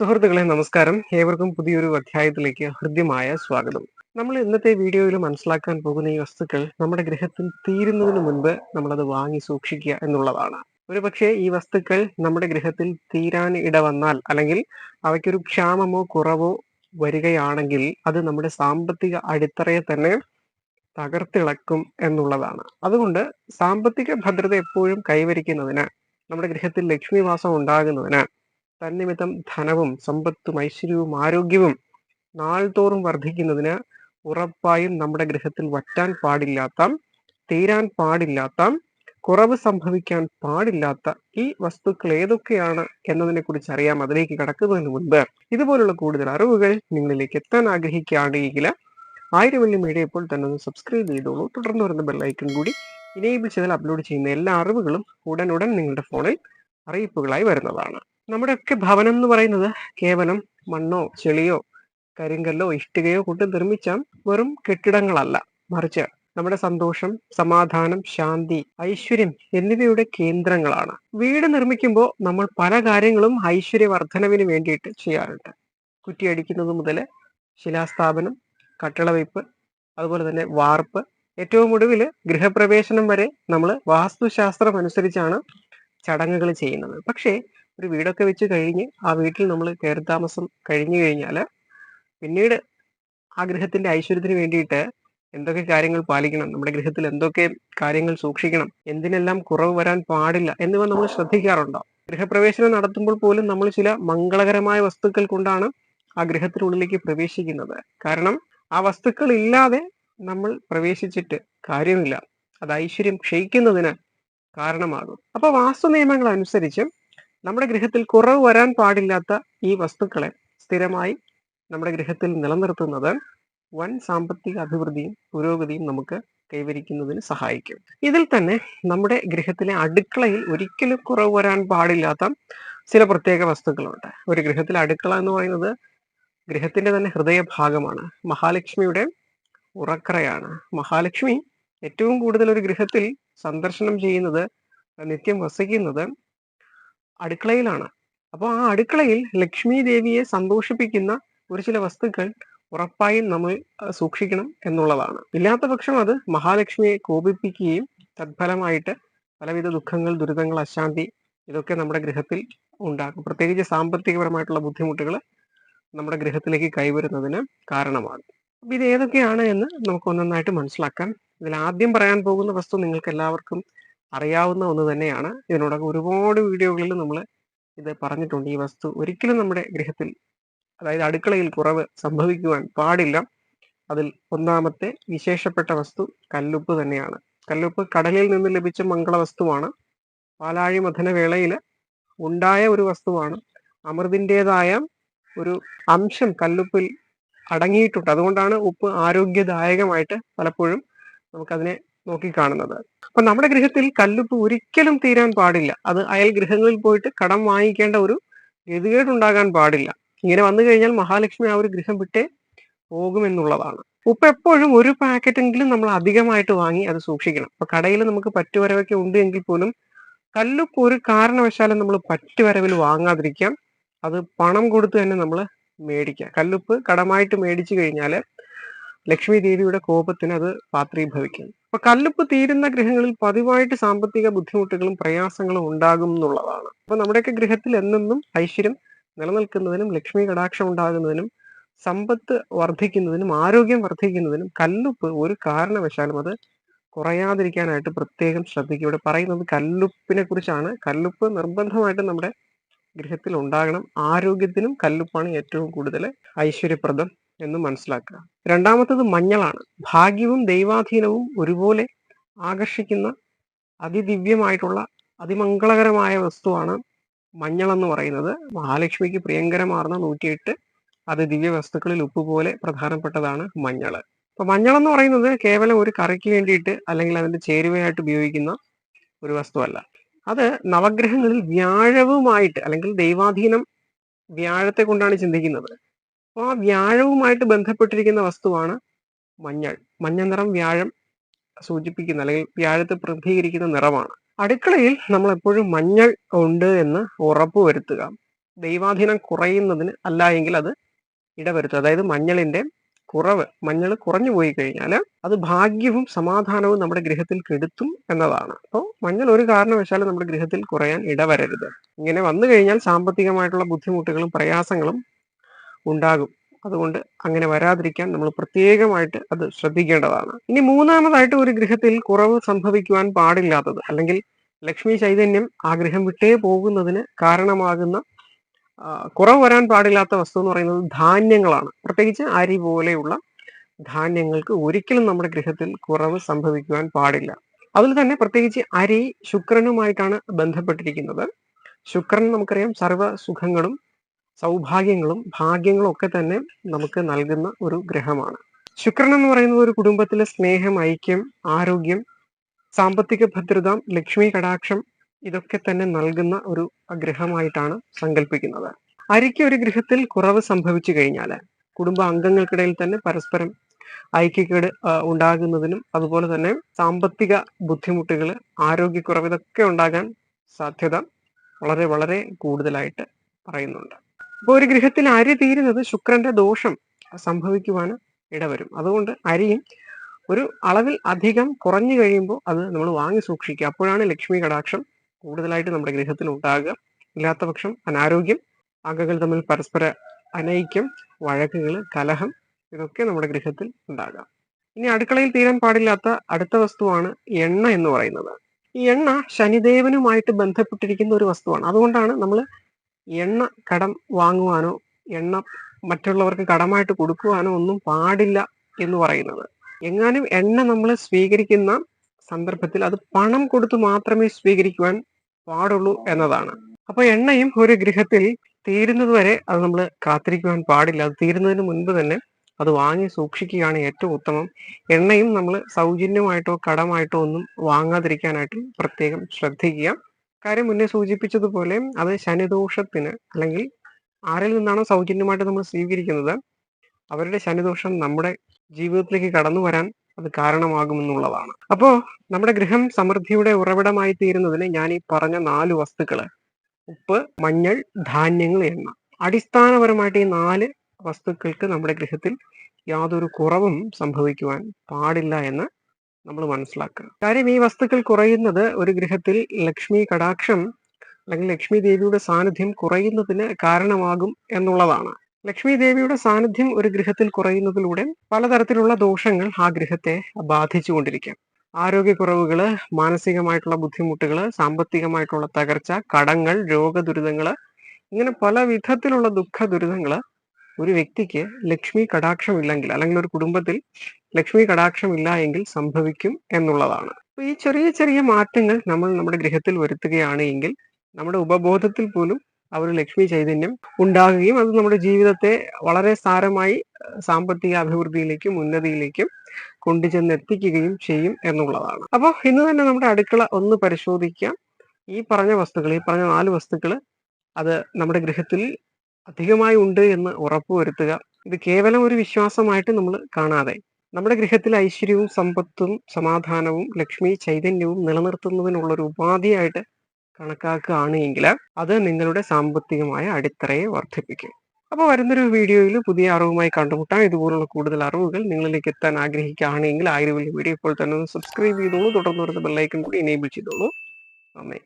സുഹൃത്തുക്കളെ നമസ്കാരം. ഏവർക്കും പുതിയൊരു അധ്യായത്തിലേക്ക് ഹൃദ്യമായ സ്വാഗതം. നമ്മൾ ഇന്നത്തെ വീഡിയോയിൽ മനസ്സിലാക്കാൻ പോകുന്ന ഈ വസ്തുക്കൾ നമ്മുടെ ഗൃഹത്തിൽ തീരുന്നതിന് മുൻപ് നമ്മളത് വാങ്ങി സൂക്ഷിക്കുക എന്നുള്ളതാണ്. ഒരു പക്ഷേ ഈ വസ്തുക്കൾ നമ്മുടെ ഗൃഹത്തിൽ തീരാൻ ഇടവന്നാൽ അല്ലെങ്കിൽ അവയ്ക്കൊരു ക്ഷാമമോ കുറവോ വരികയാണെങ്കിൽ അത് നമ്മുടെ സാമ്പത്തിക അടിത്തറയെ തന്നെ തകർത്തിളക്കും എന്നുള്ളതാണ്. അതുകൊണ്ട് സാമ്പത്തിക ഭദ്രത എപ്പോഴും കൈവരിക്കുന്നതിന് നമ്മുടെ ഗൃഹത്തിൽ ലക്ഷ്മിവാസം ഉണ്ടാകുന്നതിന് തന്നിമിത്തം ധനവും സമ്പത്തും ഐശ്വര്യവും ആരോഗ്യവും നാൾതോറും വർദ്ധിക്കുന്നതിന് ഉറപ്പായും നമ്മുടെ ഗൃഹത്തിൽ വറ്റാൻ പാടില്ലാത്ത തീരാൻ പാടില്ലാത്ത കുറവ് സംഭവിക്കാൻ പാടില്ലാത്ത ഈ വസ്തുക്കൾ ഏതൊക്കെയാണ് എന്നതിനെ കുറിച്ച് അറിയാം അതിലേക്ക് കടക്കുന്നതിന് മുൻപ് ഇതുപോലുള്ള കൂടുതൽ അറിവുകൾ നിങ്ങളിലേക്ക് എത്താൻ ആഗ്രഹിക്കുകയാണെങ്കിൽ ആയിരം വെള്ളി മീഡിയ ഇപ്പോൾ തന്നെ ഒന്ന് സബ്സ്ക്രൈബ് ചെയ്തോളൂ. തുടർന്ന് വരുന്ന ബെല്ലൈക്കൺ കൂടി ഇനേബിൾ ചെയ്താൽ അപ്ലോഡ് ചെയ്യുന്ന എല്ലാ അറിവുകളും ഉടനുടൻ നിങ്ങളുടെ ഫോണിൽ അറിയിപ്പുകളായി വരുന്നതാണ്. നമ്മുടെയൊക്കെ ഭവനം എന്ന് പറയുന്നത് കേവലം മണ്ണോ ചെളിയോ കരിങ്കല്ലോ ഇഷ്ടികയോ കൊണ്ട് നിർമ്മിച്ച വെറും കെട്ടിടങ്ങളല്ല. മറിച്ച് നമ്മുടെ സന്തോഷം സമാധാനം ശാന്തി ഐശ്വര്യം എന്നിവയുടെ കേന്ദ്രങ്ങളാണ്. വീട് നിർമ്മിക്കുമ്പോൾ നമ്മൾ പല കാര്യങ്ങളും ഐശ്വര്യവർദ്ധനവിന് വേണ്ടിയിട്ട് ചെയ്യാറുണ്ട്. കുറ്റിയടിക്കുന്നത് മുതൽ ശിലാസ്ഥാപനം കട്ടളവയ്പ് അതുപോലെ തന്നെ വാർപ്പ് ഏറ്റവും ഒടുവിൽ ഗൃഹപ്രവേശനം വരെ നമ്മൾ വാസ്തുശാസ്ത്രം അനുസരിച്ചാണ് ചടങ്ങുകൾ ചെയ്യുന്നത്. പക്ഷേ ഒരു വീടൊക്കെ വെച്ച് കഴിഞ്ഞ് ആ വീട്ടിൽ നമ്മൾ കയറി താമസം കഴിഞ്ഞു കഴിഞ്ഞാൽ പിന്നീട് ആ ഗൃഹത്തിന്റെ ഐശ്വര്യത്തിന് വേണ്ടിയിട്ട് എന്തൊക്കെ കാര്യങ്ങൾ പാലിക്കണം നമ്മുടെ ഗൃഹത്തിൽ എന്തൊക്കെ കാര്യങ്ങൾ സൂക്ഷിക്കണം എന്തിനെല്ലാം കുറവ് വരാൻ പാടില്ല എന്നിവ നമ്മൾ ശ്രദ്ധിക്കാറുണ്ടോ? ഗൃഹപ്രവേശനം നടത്തുമ്പോൾ പോലും നമ്മൾ ചില മംഗളകരമായ വസ്തുക്കൾ കൊണ്ടാണ് ആ ഗൃഹത്തിനുള്ളിലേക്ക് പ്രവേശിക്കുന്നത്. കാരണം ആ വസ്തുക്കൾ ഇല്ലാതെ നമ്മൾ പ്രവേശിച്ചിട്ട് കാര്യമില്ല. അത് ഐശ്വര്യം ക്ഷയിക്കുന്നതിന് കാരണമാകും. അപ്പൊ വാസ്തു നിയമങ്ങൾ അനുസരിച്ച് നമ്മുടെ ഗൃഹത്തിൽ കുറവ് വരാൻ പാടില്ലാത്ത ഈ വസ്തുക്കളെ സ്ഥിരമായി നമ്മുടെ ഗൃഹത്തിൽ നിലനിർത്തുന്നത് വൻ സാമ്പത്തിക അഭിവൃദ്ധിയും പുരോഗതിയും നമുക്ക് കൈവരിക്കുന്നതിന് സഹായിക്കും. ഇതിൽ തന്നെ നമ്മുടെ ഗൃഹത്തിലെ അടുക്കളയിൽ ഒരിക്കലും കുറവ് വരാൻ പാടില്ലാത്ത ചില പ്രത്യേക വസ്തുക്കളുണ്ട്. ഒരു ഗൃഹത്തിലെ അടുക്കള എന്ന് പറയുന്നത് ഗൃഹത്തിന്റെ തന്നെ ഹൃദയഭാഗമാണ് മഹാലക്ഷ്മിയുടെ ഉറക്കറയാണ്. മഹാലക്ഷ്മി ഏറ്റവും കൂടുതൽ ഒരു ഗൃഹത്തിൽ സന്ദർശനം ചെയ്യുന്നത് നിത്യം വസിക്കുന്നത് അടുക്കളയിലാണ്. അപ്പോൾ ആ അടുക്കളയിൽ ലക്ഷ്മി ദേവിയെ സന്തോഷിപ്പിക്കുന്ന ഒരു ചില വസ്തുക്കൾ ഉറപ്പായും നമ്മൾ സൂക്ഷിക്കണം എന്നുള്ളതാണ്. ഇല്ലാത്ത പക്ഷം അത് മഹാലക്ഷ്മിയെ കോപിപ്പിക്കുകയും തത്ഫലമായിട്ട് പലവിധ ദുഃഖങ്ങൾ ദുരിതങ്ങൾ അശാന്തി ഇതൊക്കെ നമ്മുടെ ഗൃഹത്തിൽ ഉണ്ടാകും പ്രത്യേകിച്ച് സാമ്പത്തികപരമായിട്ടുള്ള ബുദ്ധിമുട്ടുകൾ നമ്മുടെ ഗൃഹത്തിലേക്ക് കൈവരുന്നതിന് കാരണമാണ് അപ്പൊ ഇത് ഏതൊക്കെയാണ് എന്ന് നമുക്ക് ഒന്നൊന്നായിട്ട് മനസ്സിലാക്കാം. ഇതിൽ ആദ്യം പറയാൻ പോകുന്ന വസ്തു നിങ്ങൾക്ക് എല്ലാവർക്കും അറിയാവുന്ന ഒന്ന് തന്നെയാണ്. ഇതിനോടൊക്കെ ഒരുപാട് വീഡിയോകളിൽ നമ്മൾ ഇത് പറഞ്ഞിട്ടുണ്ട്. ഈ വസ്തു ഒരിക്കലും നമ്മുടെ ഗൃഹത്തിൽ അതായത് അടുക്കളയിൽ കുറവ് സംഭവിക്കുവാൻ പാടില്ല. അതിൽ ഒന്നാമത്തെ വിശേഷപ്പെട്ട വസ്തു കല്ലുപ്പ് തന്നെയാണ്. കല്ലുപ്പ് കടലിൽ നിന്ന് ലഭിച്ച മംഗള വസ്തുവാണ് പാലാഴി മഥന വേളയിൽ ഉണ്ടായ ഒരു വസ്തുവാണ്. അമൃതിന്റെതായ ഒരു അംശം കല്ലുപ്പിൽ അടങ്ങിയിട്ടുണ്ട്. അതുകൊണ്ടാണ് ഉപ്പ് ആരോഗ്യദായകമായിട്ട് പലപ്പോഴും നമുക്കതിനെ നോക്കിക്കാണുന്നത്. അപ്പൊ നമ്മുടെ ഗൃഹത്തിൽ കല്ലുപ്പ് ഒരിക്കലും തീരാൻ പാടില്ല. അത് അയൽ ഗൃഹങ്ങളിൽ പോയിട്ട് കടം വാങ്ങിക്കേണ്ട ഒരു ഗതികേടുണ്ടാകാൻ പാടില്ല. ഇങ്ങനെ വന്നു കഴിഞ്ഞാൽ മഹാലക്ഷ്മി ആ ഒരു ഗൃഹം വിട്ടേ പോകുമെന്നുള്ളതാണ്. ഉപ്പ് എപ്പോഴും ഒരു പാക്കറ്റെങ്കിലും നമ്മൾ അധികമായിട്ട് വാങ്ങി അത് സൂക്ഷിക്കണം. അപ്പൊ കടയിൽ നമുക്ക് പറ്റുവരവൊക്കെ ഉണ്ട് എങ്കിൽ പോലും കല്ലുപ്പ് ഒരു കാരണവശാലും നമ്മൾ പറ്റുവരവിൽ വാങ്ങാതിരിക്കാം. അത് പണം കൊടുത്ത് തന്നെ നമ്മൾ മേടിക്കുക കല്ലുപ്പ് കടമായിട്ട് മേടിച്ചു കഴിഞ്ഞാൽ ലക്ഷ്മി ദേവിയുടെ കോപത്തിന് അത് പാത്രീഭവിക്കും. അപ്പൊ കല്ലുപ്പ് തീരുന്ന ഗൃഹങ്ങളിൽ പതിവായിട്ട് സാമ്പത്തിക ബുദ്ധിമുട്ടുകളും പ്രയാസങ്ങളും ഉണ്ടാകും എന്നുള്ളതാണ്. അപ്പൊ നമ്മുടെയൊക്കെ ഗൃഹത്തിൽ എന്നെന്നും ഐശ്വര്യം നിലനിൽക്കുന്നതിനും ലക്ഷ്മി കടാക്ഷം ഉണ്ടാകുന്നതിനും സമ്പത്ത് വർദ്ധിക്കുന്നതിനും ആരോഗ്യം വർദ്ധിക്കുന്നതിനും കല്ലുപ്പ് ഒരു കാരണവശാലും അത് കുറയാതിരിക്കാനായിട്ട് പ്രത്യേകം ശ്രദ്ധിക്കുക ഇവിടെ പറയുന്നത് കല്ലുപ്പിനെ കുറിച്ചാണ്. കല്ലുപ്പ് നിർബന്ധമായിട്ടും നമ്മുടെ ഗൃഹത്തിൽ ഉണ്ടാകണം. ആരോഗ്യത്തിനും കല്ലുപ്പാണ് ഏറ്റവും കൂടുതൽ ഐശ്വര്യപ്രദം. എന്ന് മനസ്സിലാക്കുക. രണ്ടാമത്തത് മഞ്ഞളാണ്. ഭാഗ്യവും ദൈവാധീനവും ഒരുപോലെ ആകർഷിക്കുന്ന അതിദിവ്യമായിട്ടുള്ള അതിമംഗളകരമായ വസ്തുവാണ് മഞ്ഞൾ എന്ന് പറയുന്നത്. മഹാലക്ഷ്മിക്ക് പ്രിയങ്കരമാർന്ന നൂറ്റിയെട്ട് അത് ദിവ്യ വസ്തുക്കളിൽ ഉപ്പ് പോലെ പ്രധാനപ്പെട്ടതാണ് മഞ്ഞൾ അപ്പൊ മഞ്ഞൾ എന്ന് പറയുന്നത് കേവലം ഒരു കറിക്ക് വേണ്ടിയിട്ട് അല്ലെങ്കിൽ അതിന്റെ ചേരുവയായിട്ട് ഉപയോഗിക്കുന്ന ഒരു വസ്തുവല്ല. അത് നവഗ്രഹങ്ങളിൽ വ്യാഴവുമായിട്ട് അല്ലെങ്കിൽ ദൈവാധീനം വ്യാഴത്തെ കൊണ്ടാണ് ചിന്തിക്കുന്നത്. ആ വ്യാഴവുമായിട്ട് ബന്ധപ്പെട്ടിരിക്കുന്ന വസ്തുവാണ് മഞ്ഞൾ. മഞ്ഞ നിറം വ്യാഴം സൂചിപ്പിക്കുന്ന അല്ലെങ്കിൽ വ്യാഴത്തെ പ്രതികരിക്കുന്ന നിറമാണ്. അടുക്കളയിൽ നമ്മൾ എപ്പോഴും മഞ്ഞൾ ഉണ്ട് എന്ന് ഉറപ്പുവരുത്തുക ദൈവാധീനം കുറയുന്നതിന് അല്ല എങ്കിൽ അത് ഇടവരുത്തുക. അതായത് മഞ്ഞളിന്റെ കുറവ് മഞ്ഞൾ കുറഞ്ഞു പോയി കഴിഞ്ഞാൽ അത് ഭാഗ്യവും സമാധാനവും നമ്മുടെ ഗൃഹത്തിൽ കെടുത്തും എന്നതാണ്. അപ്പോൾ മഞ്ഞൾ ഒരു കാരണവശാലും നമ്മുടെ ഗൃഹത്തിൽ കുറയാൻ ഇടവരരുത്. ഇങ്ങനെ വന്നു കഴിഞ്ഞാൽ സാമ്പത്തികമായിട്ടുള്ള ബുദ്ധിമുട്ടുകളും പ്രയാസങ്ങളും ഉണ്ടാകും. അതുകൊണ്ട് അങ്ങനെ വരാതിരിക്കാൻ നമ്മൾ പ്രത്യേകമായിട്ട് അത് ശ്രദ്ധിക്കേണ്ടതാണ്. ഇനി മൂന്നാമതായിട്ട് ഒരു ഗൃഹത്തിൽ കുറവ് സംഭവിക്കുവാൻ പാടില്ലാത്തത് അല്ലെങ്കിൽ ലക്ഷ്മി ചൈതന്യം ആ ഗൃഹം വിട്ടേ പോകുന്നതിന് കാരണമാകുന്ന കുറവ് വരാൻ പാടില്ലാത്ത വസ്തു എന്ന് പറയുന്നത് ധാന്യങ്ങളാണ്. പ്രത്യേകിച്ച് അരി പോലെയുള്ള ധാന്യങ്ങൾക്ക് ഒരിക്കലും നമ്മുടെ ഗൃഹത്തിൽ കുറവ് സംഭവിക്കുവാൻ പാടില്ല. അതിൽ തന്നെ പ്രത്യേകിച്ച് അരി ശുക്രനുമായിട്ടാണ് ബന്ധപ്പെട്ടിരിക്കുന്നത്. ശുക്രൻ നമുക്കറിയാം സർവ സുഖങ്ങളും സൗഭാഗ്യങ്ങളും ഭാഗ്യങ്ങളും ഒക്കെ തന്നെ നമുക്ക് നൽകുന്ന ഒരു ഗ്രഹമാണ്. ശുക്രൻ എന്ന് പറയുന്നത് ഒരു കുടുംബത്തിലെ സ്നേഹം ഐക്യം ആരോഗ്യം സാമ്പത്തിക ഭദ്രത ലക്ഷ്മി കടാക്ഷം ഇതൊക്കെ തന്നെ നൽകുന്ന ഒരു ഗ്രഹമായിട്ടാണ് സങ്കല്പിക്കുന്നത് അരിക്ക് ഒരു ഗൃഹത്തിൽ കുറവ് സംഭവിച്ചു കഴിഞ്ഞാൽ കുടുംബ അംഗങ്ങൾക്കിടയിൽ തന്നെ പരസ്പരം ഐക്യക്കേട് ഉണ്ടാകുന്നതിനും അതുപോലെ തന്നെ സാമ്പത്തിക ബുദ്ധിമുട്ടുകൾ ആരോഗ്യക്കുറവ് ഇതൊക്കെ ഉണ്ടാകാൻ സാധ്യത വളരെ വളരെ കൂടുതലായിട്ട് പറയുന്നുണ്ട്. അപ്പോൾ ഒരു ഗൃഹത്തിൽ അരി തീരുന്നത് ശുക്രന്റെ ദോഷം സംഭവിക്കുവാൻ ഇടവരും. അതുകൊണ്ട് അരിയും ഒരു അളവിൽ അധികം കുറഞ്ഞു കഴിയുമ്പോൾ അത് നമ്മൾ വാങ്ങി സൂക്ഷിക്കുക. അപ്പോഴാണ് ലക്ഷ്മി കടാക്ഷം കൂടുതലായിട്ട് നമ്മുടെ ഗൃഹത്തിൽ ഉണ്ടാകുക. ഇല്ലാത്ത പക്ഷം അനാരോഗ്യം അകകൾ തമ്മിൽ പരസ്പര അനൈക്യം വഴക്കുകൾ കലഹം ഇതൊക്കെ നമ്മുടെ ഗൃഹത്തിൽ ഉണ്ടാകാം. ഇനി അടുക്കളയിൽ തീരാൻ പാടില്ലാത്ത അടുത്ത വസ്തുവാണ് എണ്ണ എന്ന് പറയുന്നത്. ഈ എണ്ണ ശനിദേവനുമായിട്ട് ബന്ധപ്പെട്ടിരിക്കുന്ന ഒരു വസ്തുവാണ്. അതുകൊണ്ടാണ് നമ്മൾ എണ്ണ കടം വാങ്ങുവാനോ എണ്ണ മറ്റുള്ളവർക്ക് കടമായിട്ട് കൊടുക്കുവാനോ ഒന്നും പാടില്ല എന്ന് പറയുന്നത്. എങ്ങാനും എണ്ണ നമ്മൾ സ്വീകരിക്കുന്ന സന്ദർഭത്തിൽ അത് പണം കൊടുത്ത് മാത്രമേ സ്വീകരിക്കുവാൻ പാടുള്ളൂ എന്നതാണ്. അപ്പൊ എണ്ണയും ഒരു ഗൃഹത്തിൽ തീരുന്നത് വരെ അത് നമ്മൾ കാത്തിരിക്കുവാൻ പാടില്ല. അത് തീരുന്നതിന് മുൻപ് തന്നെ അത് വാങ്ങി സൂക്ഷിക്കുകയാണ് ഏറ്റവും ഉത്തമം. എണ്ണയും നമ്മൾ സൗജന്യമായിട്ടോ കടമായിട്ടോ ഒന്നും വാങ്ങാതിരിക്കാനായിട്ട് പ്രത്യേകം ശ്രദ്ധിക്കുക. കാര്യം മുന്നേ സൂചിപ്പിച്ചതുപോലെ അത് ശനിദോഷത്തിന് അല്ലെങ്കിൽ ആരിൽ നിന്നാണോ സൗജന്യമായിട്ട് നമ്മൾ സ്വീകരിക്കുന്നത് അവരുടെ ശനിദോഷം നമ്മുടെ ജീവിതത്തിലേക്ക് കടന്നു വരാൻ അത് കാരണമാകുമെന്നുള്ളതാണ്. അപ്പോ നമ്മുടെ ഗൃഹം സമൃദ്ധിയുടെ ഉറവിടമായി തീരുന്നതിന് ഞാൻ ഈ പറഞ്ഞ നാല് വസ്തുക്കൾ ഉപ്പ് മഞ്ഞൾ ധാന്യങ്ങൾ എണ്ണ. അടിസ്ഥാനപരമായിട്ട് ഈ നാല് വസ്തുക്കൾക്ക് നമ്മുടെ ഗൃഹത്തിൽ യാതൊരു കുറവും സംഭവിക്കുവാൻ പാടില്ല എന്ന് നമ്മൾ മനസ്സിലാക്കുക. കാര്യം ഈ വസ്തുക്കൾ കുറയുന്നത് ഒരു ഗൃഹത്തിൽ ലക്ഷ്മി കടാക്ഷം അല്ലെങ്കിൽ ലക്ഷ്മി ദേവിയുടെ സാന്നിധ്യം കുറയുന്നതിന് കാരണമാകും എന്നുള്ളതാണ്. ലക്ഷ്മി ദേവിയുടെ സാന്നിധ്യം ഒരു ഗൃഹത്തിൽ കുറയുന്നതിലൂടെ പലതരത്തിലുള്ള ദോഷങ്ങൾ ആ ഗൃഹത്തെ ബാധിച്ചുകൊണ്ടിരിക്കാം. ആരോഗ്യക്കുറവുകൾ മാനസികമായിട്ടുള്ള ബുദ്ധിമുട്ടുകൾ സാമ്പത്തികമായിട്ടുള്ള തകർച്ച കടങ്ങൾ രോഗദുരിതങ്ങൾ ഇങ്ങനെ പല വിധത്തിലുള്ള ദുഃഖ ദുരിതങ്ങൾ ഒരു വ്യക്തിക്ക് ലക്ഷ്മി കടാക്ഷമില്ലെങ്കിൽ അല്ലെങ്കിൽ ഒരു കുടുംബത്തിൽ ലക്ഷ്മി കടാക്ഷം ഇല്ല എങ്കിൽ സംഭവിക്കും എന്നുള്ളതാണ്. അപ്പൊ ഈ ചെറിയ ചെറിയ മാറ്റങ്ങൾ നമ്മൾ നമ്മുടെ ഗൃഹത്തിൽ വരുത്തുകയാണ് എങ്കിൽ നമ്മുടെ ഉപബോധത്തിൽ പോലും ആ ഒരു ലക്ഷ്മി ചൈതന്യം ഉണ്ടാകുകയും അത് നമ്മുടെ ജീവിതത്തെ വളരെ സാരമായി സാമ്പത്തിക അഭിവൃദ്ധിയിലേക്കും ഉന്നതിയിലേക്കും കൊണ്ടുചെന്ന് എത്തിക്കുകയും ചെയ്യും എന്നുള്ളതാണ്. അപ്പോൾ ഇന്ന് തന്നെ നമ്മുടെ അടുക്കള ഒന്ന് പരിശോധിക്കാം. ഈ പറഞ്ഞ വസ്തുക്കൾ ഈ പറഞ്ഞ നാല് വസ്തുക്കൾ അത് നമ്മുടെ ഗൃഹത്തിൽ അധികമായി ഉണ്ട് എന്ന് ഉറപ്പുവരുത്തുക. ഇത് കേവലം ഒരു വിശ്വാസമായിട്ട് നമ്മൾ കാണാതെ നമ്മുടെ ഗൃഹത്തിൽ ഐശ്വര്യവും സമ്പത്തും സമാധാനവും ലക്ഷ്മി ചൈതന്യവും നിലനിർത്തുന്നതിനുള്ള ഒരു ഉപാധിയായിട്ട് കണക്കാക്കുകയാണ് എങ്കിൽ അത് നിങ്ങളുടെ സാമ്പത്തികമായ അടിത്തറയെ വർദ്ധിപ്പിക്കും. അപ്പോൾ വരുന്നൊരു വീഡിയോയിൽ പുതിയ അറിവുമായി കണ്ടുമുട്ടാം. ഇതുപോലുള്ള കൂടുതൽ അറിവുകൾ നിങ്ങളിലേക്ക് എത്താൻ ആഗ്രഹിക്കുകയാണെങ്കിൽ ആയിരം വലിയ വീഡിയോ ഇപ്പോൾ തന്നെ ഒന്ന് സബ്സ്ക്രൈബ് ചെയ്തോളൂ. തുടർന്ന് വരുന്ന ബെല്ലൈക്കൺ കൂടി എനേബിൾ ചെയ്തോളൂ. നന്ദി.